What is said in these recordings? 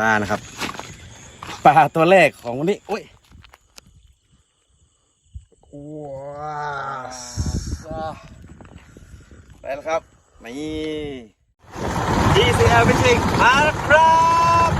บ้านะครับปลาตัวแรกของวันนี้โอ้ยว้าวได้แล้วครับนี่ดีซีเอลฟิชชิ่งมาแล้วครับ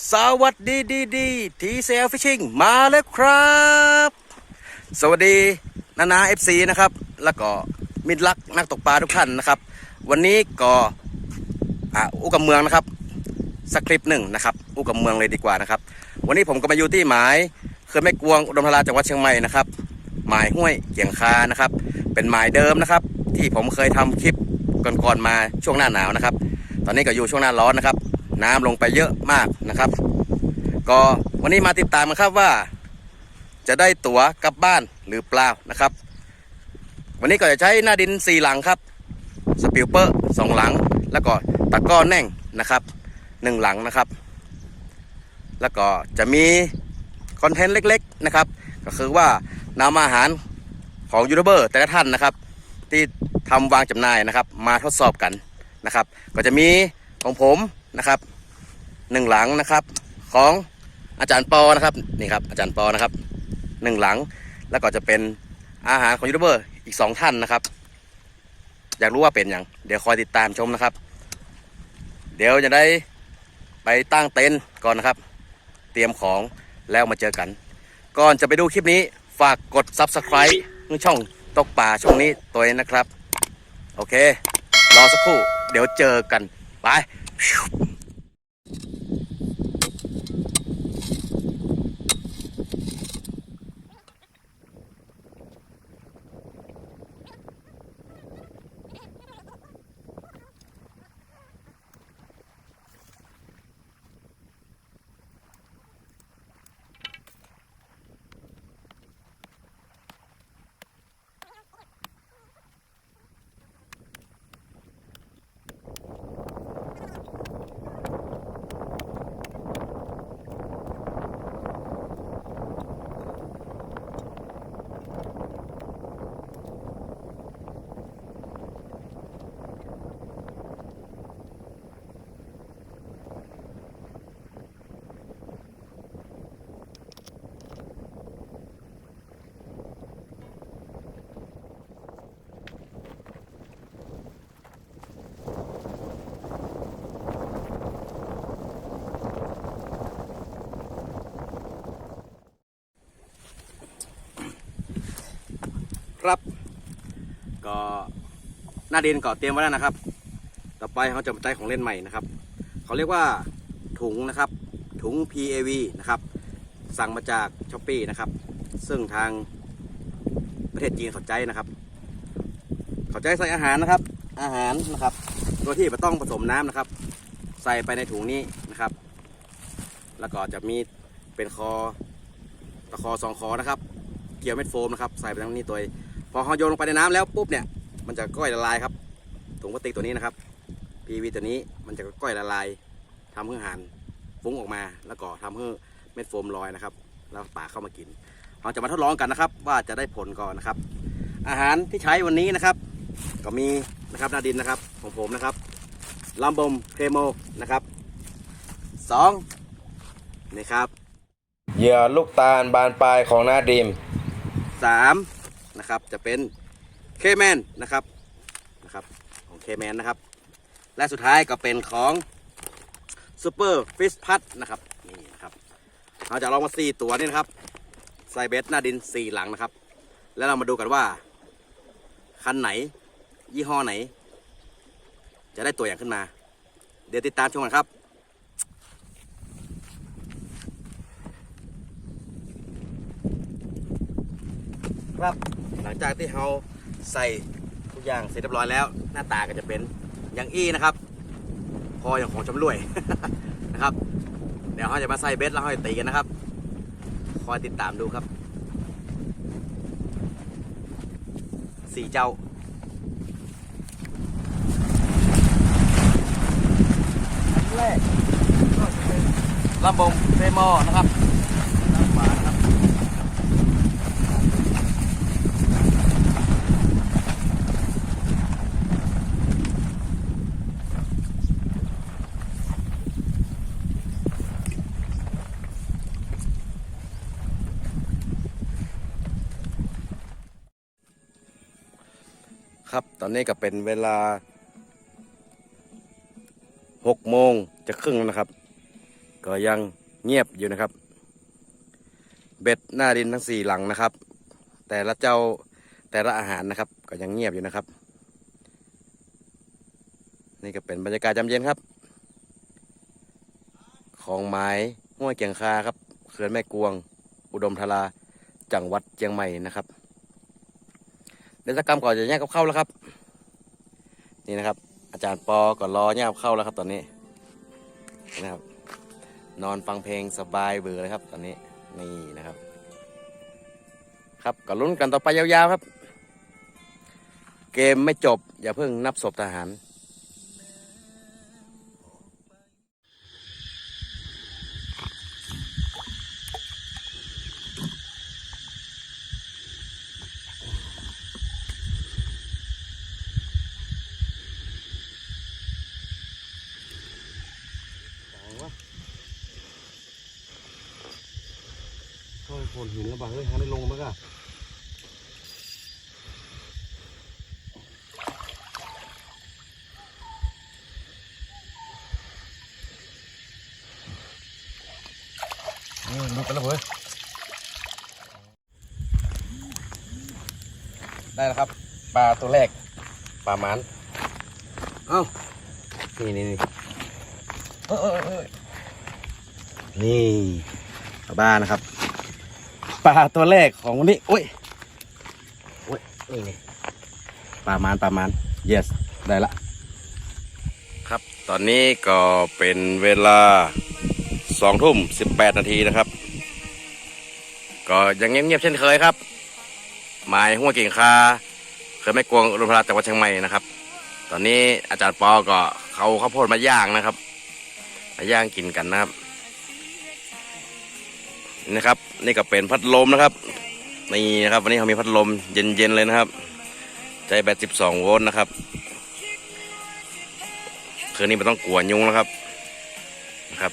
สวัสดีดีดีทีเซลฟิชชิงมาแล้วครับ สวัสดีนานาเอฟซีนะครับ แล้วก็มิตรรักนักตกปลาทุกท่านนะครับ วันนี้ก็อ,อุกำเมืองนะครับสักคลิปหนึ่งนะครับ อุกำเมืองเลยดีกว่านะครับ วันนี้ผมก็มาอยู่ที่หมายเขื่อนแม่กวงอุดมธาราจังหวัดเชียงใหม่นะครับ หมายห้วยเกียงคานะครับ เป็นหมายเดิมนะครับ ที่ผมเคยทำคลิปก่อนๆมาช่วงหน้าหนาวนะครับ ตอนนี้ก็อยู่ช่วงหน้าร้อนนะครับ น้ำลงไปเยอะมากนะครับ ก็วันนี้มาติดตามกันครับว่า จะได้ตั๋วกลับบ้านหรือเปล่านะครับ วันนี้ก็จะใช้หน้าดินสี่หลังครับสปิลเปอร์สองหลัง แล้วก็ตะก้อแน่งนะครับหนึ่งหลังนะครับ แล้วก็จะมีคอนเทนต์เล็ก ๆนะครับ ก็คือว่านำอาหารของยูทูบเบอร์แต่ละท่านนะครับ ที่ทำวางจำหน่ายนะครับ มาทดสอบกันนะครับ ก็จะมีของผมนะครับ หนึ่งหลังนะครับ ของอาจารย์ปอนะครับนี่ครับอาจารย์ปอนะครับหนึ่งหลัง แล้วก็จะเป็นอาหารของยูทูบเบอร์อีกสองท่านนะครับ อยากรู้ว่าเป็นอย่างเดี๋ยวคอยติดตามชมนะครับ เดี๋ยวจะได้ไปตั้งเต็นท์ก่อนนะครับ เตรียมของแล้วมาเจอกัน ก่อนจะไปดูคลิปนี้ฝากกด Subscribe ช่องตกป่าช่องนี้ตัวเองนะครับ โอเค รอสักครู่ เดี๋ยวเจอกัน ไป ครับ ก็ หน้าดินก็เตรียมไว้แล้วนะครับ ต่อไปเขาจะมาใช้ของเล่นใหม่นะครับ เขาเรียกว่าถุงนะครับ ถุง PAV นะครับ สั่งมาจากช้อปปีนะครับ ซึ่งทางประเทศจีนเขาใจนะครับเขาใจใส่อาหารนะครับ อาหารนะครับ โดยที่ไม่ต้องผสมน้ำนะครับ ใส่ไปในถุงนี้นะครับ แล้วก็จะมีเป็นคอตะคอสองคอนะครับ เกี่ยวเม็ดโฟมนะครับ ใส่ไปทั้งนี้ตัวพอเขาโยนลงไปในน้ำแล้วปุ๊บเนี่ย มันจะก้อยละลายครับถุงพลาสติกตัวนี้นะครับ PV ตัวนี้มันจะก้อยละลายทำให้อาหารฟุ้งออกมา แล้วก็ทำให้เม็ดโฟมลอยนะครับ แล้วปลาเข้ามากินเราจะมาทดลองกันนะครับ ว่าจะได้ผลก่อนนะครับ อาหารที่ใช้วันนี้นะครับ ก็มีนะครับหนาดินนะครับของผมนะครับลัมบมเคโมนะครับสองนี่ครับเหยื่อลูกตาลบานปลายของหน้าดีมสามนะครับจะเป็น เคแมนนะครับนะครับของเคแมนนะครับ และสุดท้ายก็เป็นของซูเปอร์ฟิชพัทนะครับนี่นะครับเราจะลองมาสี่ตัวนี่นะครับใส่เบสหน้าดินสี่หลังนะครับ แล้วเรามาดูกันว่า คันไหน ยี่ห้อไหน จะได้ตัวอย่างขึ้นมา เดี๋ยวติดตามชมกันครับครับหลังจากที่เรา ใส่ทุกอย่างเสร็จเรียบร้อยแล้ว หน้าตาก็จะเป็นอย่างอี้นะครับ พออย่างของชำรวยนะครับ เดี๋ยวเราจะมาใส่เบสแล้วเราจะตีกันนะครับ คอยติดตามดูครับสี่เจ้าแรกก็จะเป็นลำบงเฟมอนะครับด้านขวานะครับ ครับ ตอ นี้ก็เป็นเวลาหกโมงจะครึ่งแล้วนะครับ ก็ยังเงียบอยู่นะครับ เบ็ดหน้าดินทั้งสี่หลังนะครับ แต่ละเจ้าแต่ละอาหารนะครับ ก็ยังเงียบอยู่นะครับ นี่ก็เป็นบรรยากาศยามเย็นครับ ของไม้ห้วยเกียงคาครับเขื่อนแม่กวง อุดมธาราจังหวัดเชียงใหม่นะครับเดชกรรมก่อนจะแยกกับเข้าแล้วครับ นี่นะครับ อาจารย์ปอก็รอแยกกับเข้าแล้วครับตอนนี้นะครับ นอนฟังเพลงสบายเบื่อเลยครับ ตอนนี้นี่นะครับ ครับก็ลุ้นกันต่อไปยาวๆครับ เกมไม่จบ อย่าเพิ่งนับศพทหาร นหินแล้วบ้างเฮ้ยหาได้ลงมั้งอะลุกกันแล้วเว้ยได้แล้วครับ ปลาตัวแรกปลาหมันเอ้านี่นี่นี่เออเออเออนี่ปลาบ้านะครับ ปลาตัวแรกของวันนี้โอ้ยโอ้ยนี่นี่ปลามานปลามาน yes ได้ละ ครับตอนนี้ก็เป็นเวลาสองทุ่มสิบแปดนาทีนะครับ ก็ยังเงียบๆเช่นเคยครับ หมายหัวเก่งคาเคยไม่กวงอุดมพลาจังหวัดเชียงใหม่นะครับ ตอนนี้อาจารย์ปอก็เขาข้าวโพดมาย่างนะครับมาย่างกินกันนะครับ นะครับ นี่ก็เป็นพัดลมนะครับนี่นะครับ วันนี้เขามีพัดลมเย็นๆเลยนะครับ ใจแบต12 โวลต์นะครับ คืนนี้ไม่ต้องกลัวยุงนะครับนะครับ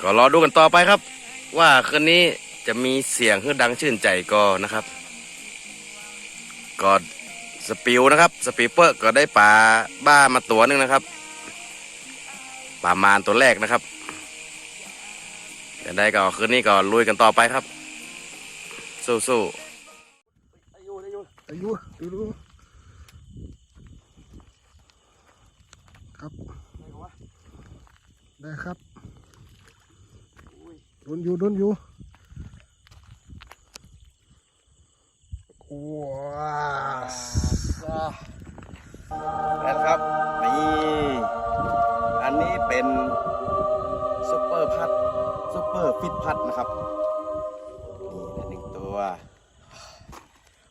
ก็รอดูกันต่อไปครับ ว่าคืนนี้จะมีเสียงฮือดังชื่นใจก็นะครับก็สปิวนะครับ สปีเปอร์ก็ได้ปลาบ้ามาตัวหนึงนะครับปลามานตัวแรกนะครับ เดี๋ยวได้ก็คืนนี้ก็ลุยกันต่อไปครับ สู้ๆอายุดูดูครับได้ครับโดนอยู่โดนอยู่ว้าแล้วครับนี่อันนี้เป็นซุปเปอร์พัดซุป เปอร์ฟิตพัดนะครับ นี่ได้หนึ่งตัว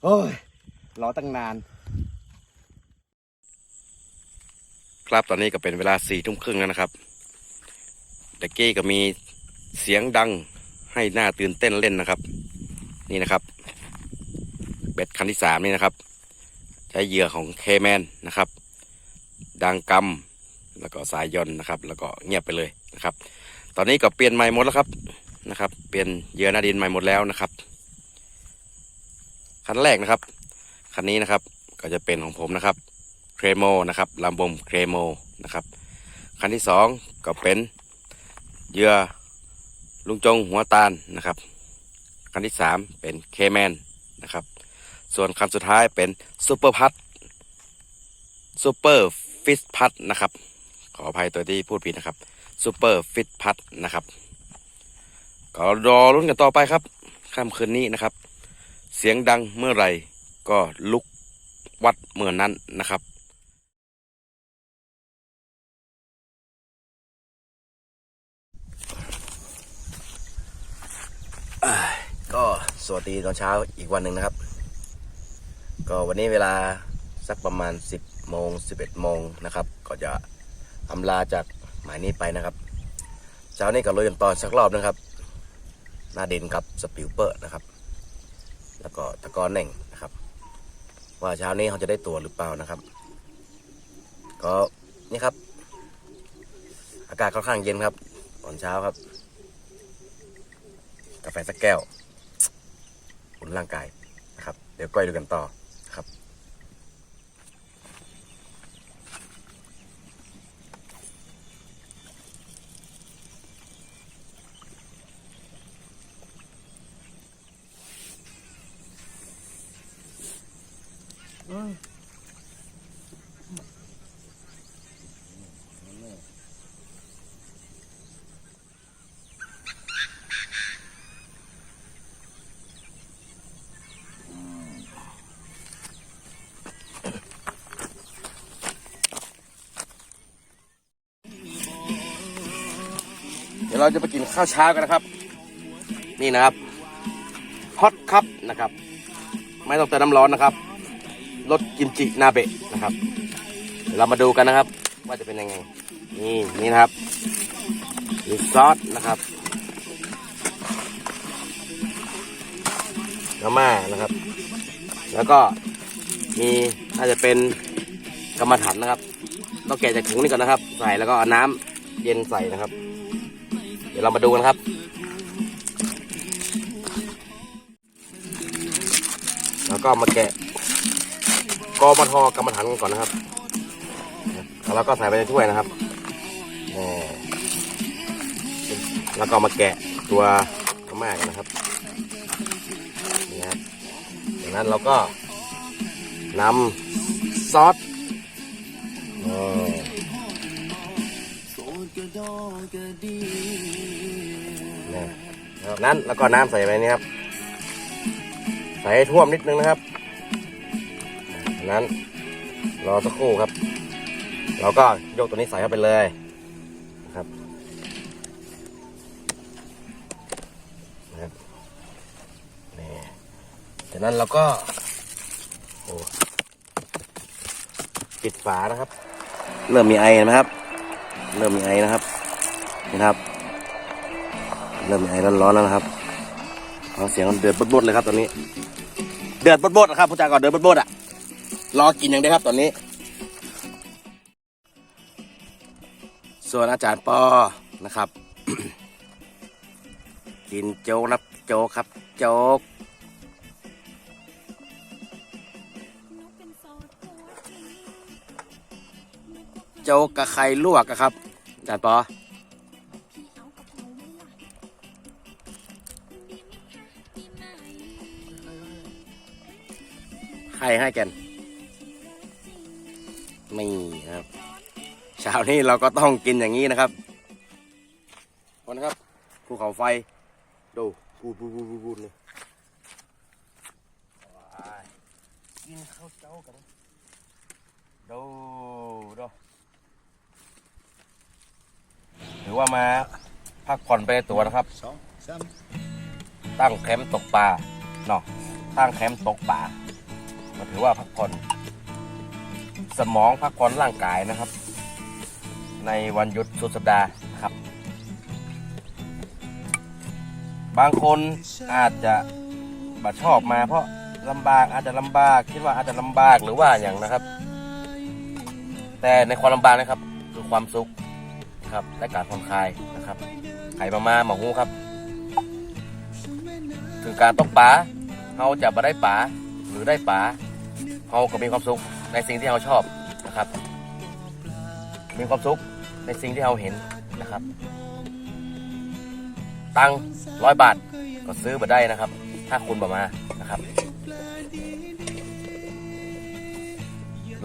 โอ้ย รอตั้งนาน ครับตอนนี้ก็เป็นเวลาสี่ทุ่มครึ่งแล้วนะครับตะกี้ก็มีเสียงดังให้หน้าตื่นเต้นเล่นนะครับ นี่นะครับเบ็ดคันที่สามนี่นะครับ ใช้เหยื่อของเคแมนนะครับ ดังกำแล้วก็สายยนนะครับ แล้วก็เงียบไปเลยนะครับ ตอนนี้ก็เปลี่ยนใหม่หมดแล้วครับนะครับ เปลี่ยนเยื่อหน้าดินใหม่หมดแล้วนะครับ คันแรกนะครับ คันนี้นะครับก็จะเป็นของผมนะครับเครโมนะครับลำบมเครโมนะครับ คันที่สองก็เป็นเยื่อลุงจงหัวตาลนะครับ คันที่สามเป็นเคแมนนะครับ ส่วนคันสุดท้ายเป็นซูเปอร์พัทซูเปอร์ฟิตพัทนะครับ ขออภัยตัวที่พูดผิดนะครับ ซูเปอร์ฟิตพัทนะครับ ก็รอรุ่นกันต่อไปครับค่ำคืนนี้นะครับ เสียงดังเมื่อไหร่ก็ลุกวัดเมื่อนั้นนะครับก็สวัสดีตอนเช้าอีกวันหนึ่งนะครับ ก็วันนี้เวลาสักประมาณ 10โมง11โมงนะครับ ก็จะอำลาจาก หมายนี้ไปนะครับ เช้านี้ก็ลุยกันตอนสักรอบนะครับ หน้าดินกับสปิลเปอร์นะครับ แล้วก็ตะกอนแหน่งนะครับ ว่าเช้านี้เขาจะได้ตัวหรือเปล่านะครับ ก็นี่ครับ อากาศค่อนข้างเย็นครับ ตอนเช้าครับ กาแฟสักแก้วอุ่นร่างกายนะครับ เดี๋ยวก้อยดูกันต่อครับ เราจะไปกินข้าวเช้ากันนะครับ นี่นะครับฮอตคัพนะครับ ไม่ต้องเติมน้ำร้อนนะครับรสกิมจินาเบะนะครับเรามาดูกันนะครับ ว่าจะเป็นยังไง นี่นี่นะครับมีซอสนะครับมาม่านะครับ แล้วก็มีน่าจะเป็นกรรมฐานนะครับต้องแกะจากถุงนี้ก่อนนะครับ ใส่แล้วก็เอาน้ำเย็นใส่นะครับ เดี๋ยวเรามาดูกันครับ แล้วก็มาแกะกอมทกรรมฐานกันก่อนนะครับ แล้วก็ใส่ไปในถ้วยนะครับแล้วก็มาแกะตัวกระม่ากันนะครับนี่ครับจากนั้นเราก็นำซอส นะครับนั้นแล้วก็น้ำใส่ไปนี่ครับ ใส่ให้ท่วมนิดนึงนะครับ นั้นรอสักครู่ครับ เราก็ยกตัวนี้ใส่เข้าไปเลยนะครับนะครับนี่จากนั้นเราก็ปิดฝานะครับ เริ่มมีไอนะครับ เริ่มมีไอนะครับนี่นะครับ เริ่มมีไอร้อนๆแล้วนะครับฟังเสียงมันเดือดบดๆเลยครับ ตอนนี้ เดือดบดๆนะครับผู้จาก่อนเดือดบดๆอะรอกินอย่างเดียวครับ ตอนนี้ ส่วนอาจารย์ปอนะครับ กินโจ๊กนะโจ๊กครับ โจ๊ก โจกกับไข่ลวกอะครับอาจารย์ปอใครให้กันม่ครับเช้านี้เราก็ต้องกินอย่างนี้นะครับคนนะครับภูเขาไฟ ดูพูดพูดพูดพูดพูเลยว้ายกินข้าวเจ้ากันดูดู ถือว่ามาพักผ่อนไปในตัวนะครับ สองสามตั้งแคมป์ตกปลาเนาะตั้งแคมป์ตกปลาก็ถือว่าพักผ่อน สมองพักผ่อนร่างกายนะครับ ในวันหยุดสุดสัปดาห์นะครับ บางคนอาจจะบัชอบมา เพราะลำบากอาจจะลำบากคิดว่าอาจจะลำบากหรือว่าอย่างนะครับ แต่ในความลำบากนะครับ คือความสุข นะครับและการผ่อนคลายนะครับไข่มามาหมอหูครับ ถึงการตกปลาเราจะมาได้ปลาหรือได้ปลาเราก็มีความสุขในสิ่งที่เราชอบนะครับ มีความสุขในสิ่งที่เราเห็นนะครับ ตังร้อยบาทก็ซื้อมาได้นะครับ ถ้าคุณบอมานะครับ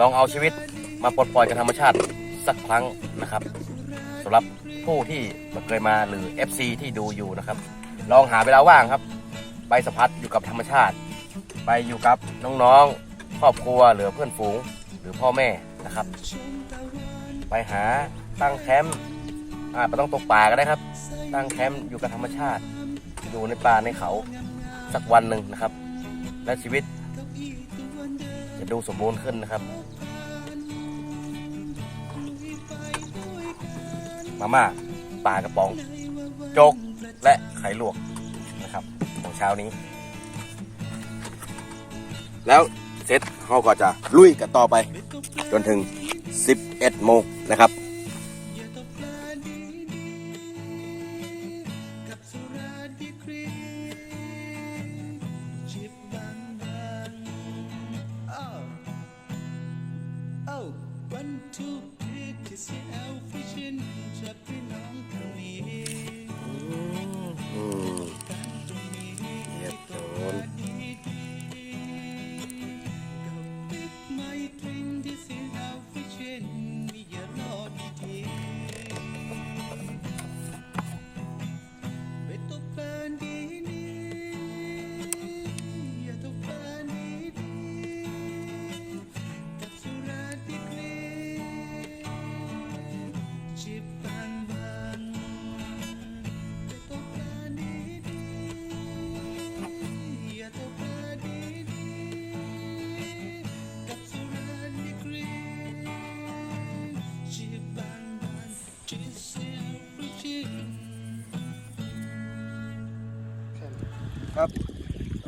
ลองเอาชีวิตมามาปลดปล่อยกับธรรมชาติสักครั้งนะครับ สำหรับผู้ที่เคยมาหรือ FC ที่ดูอยู่นะครับ ลองหาเวลาว่างครับ ไปสัมผัสอยู่กับธรรมชาติ ไปอยู่กับน้องๆ ครอบครัวหรือเพื่อนฝูงหรือพ่อแม่นะครับ ไปหาตั้งแคมป์อ่าไปต้องตกป่าก็ได้ครับ ตั้งแคมป์อยู่กับธรรมชาติ อยู่ในป่าในเขาสักวันหนึ่งนะครับ และชีวิต จะดูสมบูรณ์ขึ้นนะครับ มาม่าปลากระป๋อง โจกและไข่ลวกนะครับของเช้านี้ แล้วเสร็จเขาก็จะลุยกันต่อไป จนถึง 11 โมงนะครับ Oh, one, two, three, Hangisi Elfrischen Chapinat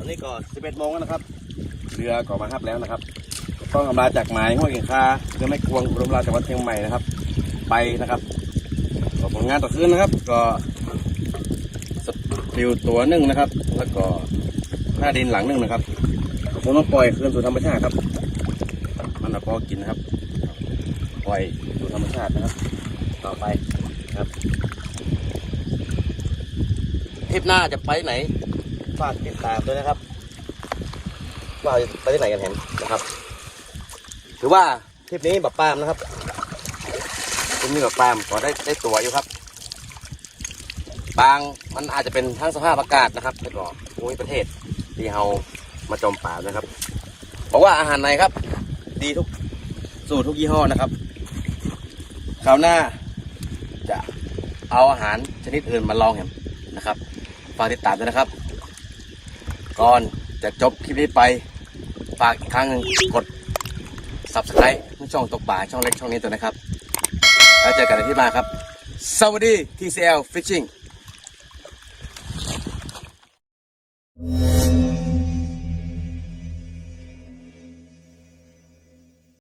นี้ก็11โมงแล้วนะครับ เรือก็มาทับแล้วนะครับ ต้องกำลาจากหมายห้วยเก่งคาเรือไม่กวงอุดมราจังหวัดเชียงใหม่นะครับ ไปนะครับก็ผลงานต่อคืนนะครับ ก็สปิวตัวหนึ่งนะครับ แล้วก็หน้าดินหลังหนึ่งนะครับผมต้องปล่อยคืนสู่ธรรมชาติครับ มันเอาพอกินนะครับ ปล่อยสู่ธรรมชาตินะครับ ต่อไปครับทริปหน้าจะไปไหนฝากติดตามด้วยนะครับ ว่าไปที่ไหนกันแหมนะครับ ถือว่าทริปนี้แบบปามนะครับทริปนี้แบบปามก็ได้ได้ตัวอยู่ครับ บางมันอาจจะเป็นทั้งสภาพอากาศนะครับแล้วก็ภูมิประเทศที่เรามาจมป่านะครับบอกว่าอาหารในครับ ดีทุกสูตรทุกยี่ห้อนะครับคราวหน้าจะเอาอาหารชนิดอื่นมาลองเห็นนะครับฝากติดตามด้วยนะครับ ก่อน จะจบคลิปนี้ไป ฝากอีกครั้งหนึ่งกด subscribe ช่องตกป่าช่องเล็กช่องนี้ตัวนะครับ แล้วเจอกันในที่มาครับ สวัสดี TCL Fishing